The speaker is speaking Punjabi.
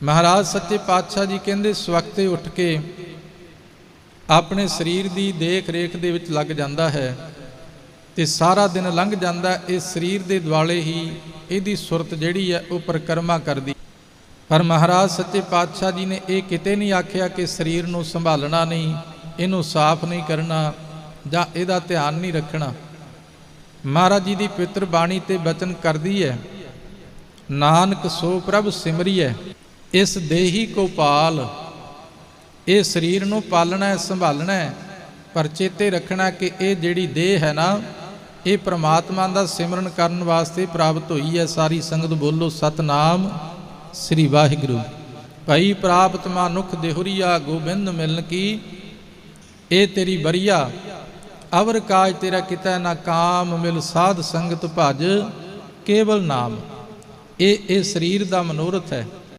ਮਹਾਰਾਜ ਸੱਚੇ ਪਾਤਸ਼ਾਹ ਜੀ ਕਹਿੰਦੇ ਸਵਖਤੇ ਉੱਠ ਕੇ ਆਪਣੇ ਸਰੀਰ ਦੀ ਦੇਖ ਰੇਖ ਦੇ ਵਿੱਚ ਲੱਗ ਜਾਂਦਾ ਹੈ ਤੇ ਸਾਰਾ ਦਿਨ ਲੰਘ ਜਾਂਦਾ ਇਸ ਸਰੀਰ ਦੇ ਦੁਆਲੇ ਹੀ ਇਹਦੀ ਸੁਰਤ ਜਿਹੜੀ ਹੈ, ਉਹ ਪਰਿਕਰਮਾ ਕਰਦੀ ਪਰ ਮਹਾਰਾਜ ਸੱਚੇ ਪਾਤਸ਼ਾਹ ਜੀ ਨੇ ਇਹ ਕਿਤੇ ਨਹੀਂ ਆਖਿਆ ਕਿ ਸਰੀਰ ਨੂੰ ਸੰਭਾਲਣਾ ਨਹੀਂ, ਇਹਨੂੰ ਸਾਫ਼ ਨਹੀਂ ਕਰਨਾ ਜਾਂ ਇਹਦਾ ਧਿਆਨ ਨਹੀਂ ਰੱਖਣਾ। ਮਹਾਰਾਜ ਜੀ ਦੀ ਪਿੱਤਰ ਬਾਣੀ ਤੇ ਬਚਨ ਕਰਦੀ ਹੈ, ਨਾਨਕ ਸੋ ਪ੍ਰਭ ਸਿਮਰੀਐ। ਇਸ ਦੇਹੀ ਕੋ ਪਾਲ ਇਹ ਸਰੀਰ ਨੂੰ ਪਾਲਣਾ ਹੈ ਸੰਭਾਲਣਾ ਹੈ, ਪਰ ਚੇਤੇ ਰੱਖਣਾ ਕਿ ਇਹ ਜਿਹੜੀ ਦੇਹ ਹੈ ਨਾ, ਇਹ ਪ੍ਰਮਾਤਮਾ ਦਾ ਸਿਮਰਨ ਕਰਨ ਵਾਸਤੇ ਪ੍ਰਾਪਤ ਹੋਈ ਹੈ। ਸਾਰੀ ਸੰਗਤ ਬੋਲੋ, ਸਤਨਾਮ ਸ੍ਰੀ ਵਾਹਿਗੁਰੂ। ਭਈ ਪ੍ਰਾਪਤ ਮਾਨੁਖ ਦੇਹੁਰੀਆ, ਗੋਬਿੰਦ ਮਿਲਨ ਕੀ, ਇਹ ਤੇਰੀ ਬਰੀਆ, ਅਵਰ ਕਾਜ ਤੇਰਾ ਕਿਤੈ ਨਾ ਕਾਮ, ਮਿਲ ਸਾਧ ਸੰਗਤ ਭਜ, ਕੇਵਲ ਨਾਮ। ਇਹ ਇਹ ਸਰੀਰ ਦਾ ਮਨੋਰਥ ਹੈ।